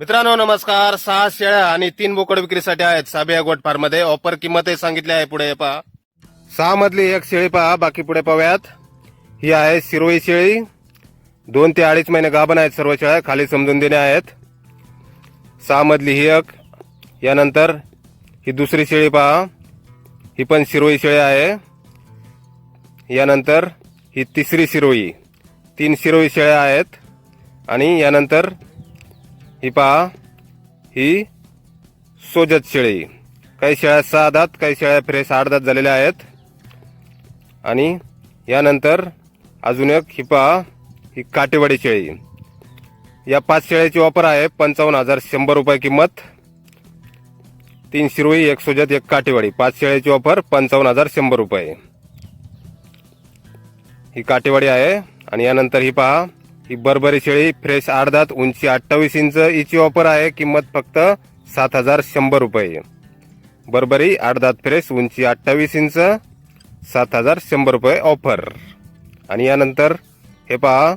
मित्रांनो नमस्कार. सहा शेळ्या आणि तीन बोकड विक्रीसाठी आहेत साबिया गोट फार्ममध्ये ऑफर किंमत सांगितली आहे पुढे पहा. सहा मधली एक शेळी पहा. बाकी पुढे पाहूयात. ही आहे शिरोई शेळी. दोन ते अडीच महिने गाभण आहेत सर्व शेळ्या. खाली समजून देणे आहेत. सहा मधली ही एक. यानंतर ही दुसरी शेळी पहा. ही पण शिरोई शेळी आहे. यानंतर ही तिसरी शिरोई तीन शिरोई शेळ्या आहेत. आणि यानंतर ही पहा ही सोजत शेळी. काही शेळ्या सहा दात काही शेळ्या फ्रेश आठ दात झालेल्या आहेत. आणि यानंतर अजून एक ही पहा ही काटेवाडी शेळी. या पाच शेळ्याची ऑफर आहे पंचावन्न हजार शंभर रुपये किंमत. तीन शिरोई एक सोजत एक काटेवाडी. पाच शेळ्याची ऑफर पंचावन्न हजार शंभर रुपये. ही काटेवाडी आहे आणि यानंतर ही पहा ही बरबरी शेळी फ्रेश आठ दात उंची अठ्ठावीस इंच हिची ऑफर आहे. किंमत फक्त सात हजार शंभर रुपये. बरबरी आठ दात फ्रेश उंची अठ्ठावीस इंच सात हजार शंभर रुपये ऑफर. आणि यानंतर हे पहा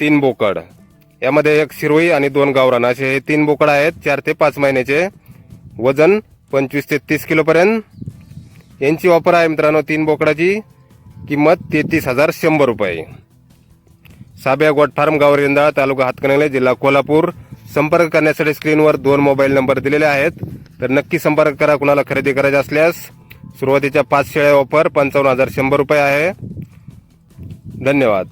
तीन बोकड. यामध्ये एक शिरोई आणि दोन गावरान. असे हे तीन बोकड आहेत. चार ते पाच महिन्याचे. वजन पंचवीस ते तीस किलोपर्यंत यांची ऑफर आहे मित्रांनो तीन बोकडाची. किंमत तेहतीस हजार शंभर रुपये. साब्या गोट फार्म गाव तालुका हातकणंगले जिल्हा कोल्हापूर. संपर्क करण्यासाठी स्क्रीनवर दोन मोबाईल नंबर दिलेले आहेत. तर नक्की संपर्क करा कुणाला खरेदी करायचे असल्यास. सुरुवातीच्या पाच शेळ्या ऑफर पंचावन्न हजार शंभर रुपये आहे. धन्यवाद.